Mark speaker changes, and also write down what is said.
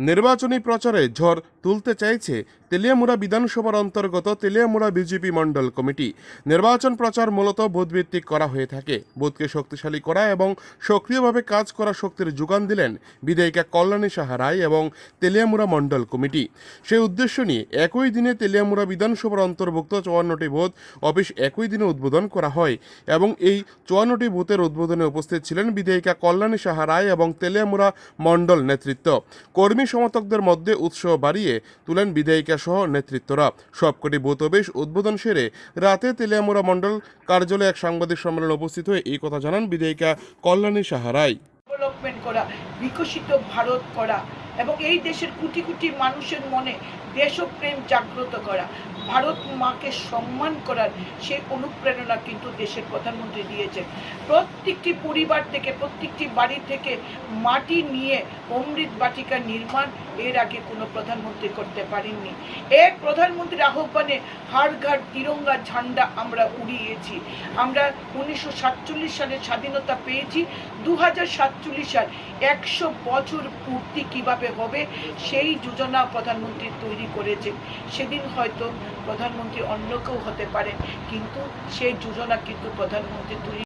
Speaker 1: নির্বাচনী প্রচারে ঝড় তুলতে চাইছে তেলিয়ামুড়া বিধানসভার অন্তর্গত তেলিয়ামুড়া বিজেপি মণ্ডল কমিটি। নির্বাচন প্রচার মূলত বুথভিত্তিক করা হয়ে থাকে। বুথকে শক্তিশালী করা এবং সক্রিয়ভাবে কাজ করা শক্তির যোগান দিলেন বিধায়িকা কল্যাণী সাহা রায় এবং তেলিয়ামুড়া মণ্ডল কমিটি। সেই উদ্দেশ্য নিয়ে একই দিনে তেলিয়ামুড়া বিধানসভার অন্তর্ভুক্ত চুয়ান্নটি বুথ অফিস একই দিনে উদ্বোধন করা হয় এবং এই চুয়ান্নটি বুথের উদ্বোধনে উপস্থিত ছিলেন বিধায়িকা কল্যাণী সাহা রায় এবং তেলিয়ামুড়া মণ্ডল নেতৃত্ব। কর্মী সমর্থকদের মধ্যে উৎসাহ বাড়িয়ে তুলেন বিধায়িকা সহ নেতৃত্বরা সবকটি বোতবেশ উদ্বোধন সেরে রাতে তেলিয়ামুরা মণ্ডল কার্যালয়ে এক সাংবাদিক সম্মেলনে উপস্থিত হয়ে এই কথা জানান বিধায়িকা কল্যাণী সাহারাই।
Speaker 2: ডেভেলপমেন্ট করা, বিকশিত ভারত করা এবং এই দেশের কোটি কোটি মানুষের মনে দেশপ্রেম জাগ্রত করা। ভারত মাকে সম্মান করার সেই অনুপ্রেরণা কিন্তু দেশের প্রধানমন্ত্রী দিয়েছেন। প্রত্যেকটি পরিবার থেকে, প্রত্যেকটি বাড়ি থেকে মাটি নিয়ে অমৃত বাটিকা নির্মাণ এর আগে কোনো প্রধানমন্ত্রী করতে পারেননি। এক প্রধানমন্ত্রীর আহ্বানে হাড় ঘাট তিরঙ্গা ঝান্ডা আমরা উড়িয়েছি। আমরা উনিশশো সাতচল্লিশ সালে স্বাধীনতা পেয়েছি। দু হাজার সাতচল্লিশ সাল একশো বছর পূর্তি কীভাবে হবে, সেই যোজনা প্রধানমন্ত্রী তৈরি করেছে সেদিন হয়তো প্রধানমন্ত্রী অন্য কেউ হতে পারেন কিন্তু সেই যোজনা কিন্তু প্রধানমন্ত্রী তৈরি